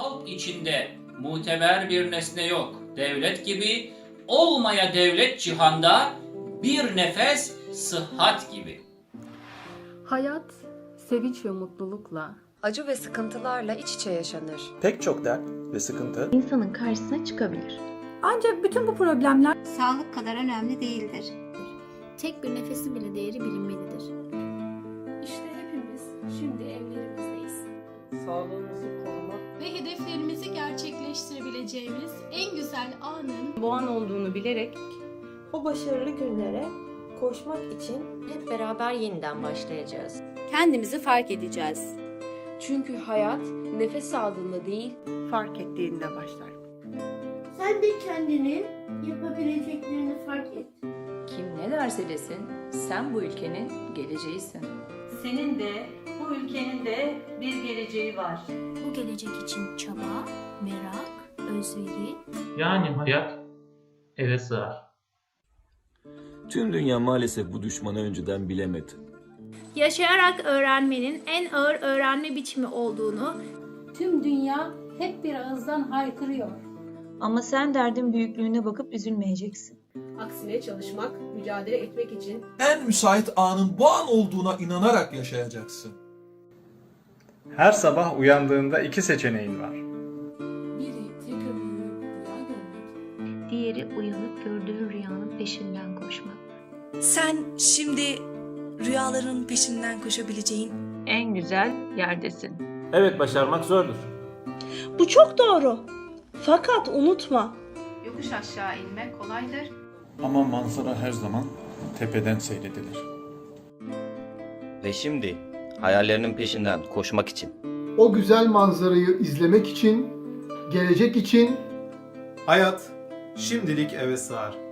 Halk içinde muteber bir nesne yok. Devlet gibi olmaya devlet cihanda bir nefes sıhhat gibi. Hayat, sevinç ve mutlulukla, Acı ve sıkıntılarla iç içe yaşanır. Pek çok dert ve sıkıntı insanın karşısına çıkabilir. Ancak bütün bu problemler sağlık kadar önemli değildir. Tek bir nefesin bile değeri bilinmelidir. İşte hepimiz şimdi evlerimizdeyiz. Sağlığımızı gerçekleştirebileceğimiz en güzel anın bu an olduğunu bilerek O başarılı günlere koşmak için Hep beraber yeniden başlayacağız. Kendimizi fark edeceğiz. çünkü hayat nefes aldığında değil fark ettiğinde başlar. sen de kendini yapabileceklerini fark et. Kim ne derse desin sen bu ülkenin geleceğisin. senin de bu ülkenin de bir geleceği var. Bu gelecek için çaba, merak, özveri, Yani hayat eve sığar. Tüm dünya maalesef bu düşmanı önceden bilemedi. Yaşayarak öğrenmenin en ağır öğrenme biçimi olduğunu Tüm dünya hep bir ağızdan haykırıyor. Ama sen derdin büyüklüğüne bakıp üzülmeyeceksin. Aksine çalışmak, mücadele etmek için en müsait anın bu an olduğuna inanarak yaşayacaksın. Her sabah uyandığında iki seçeneğin var. Diğeri uyanıp gördüğün rüyanın peşinden koşmak. sen şimdi rüyaların peşinden koşabileceğin En güzel yerdesin. Evet başarmak zordur. Bu çok doğru. Fakat unutma Yokuş aşağı inmek kolaydır. Ama manzara her zaman tepeden seyredilir. Ve şimdi hayallerinin peşinden koşmak için O güzel manzarayı izlemek için, gelecek için Hayat şimdilik eve sığar.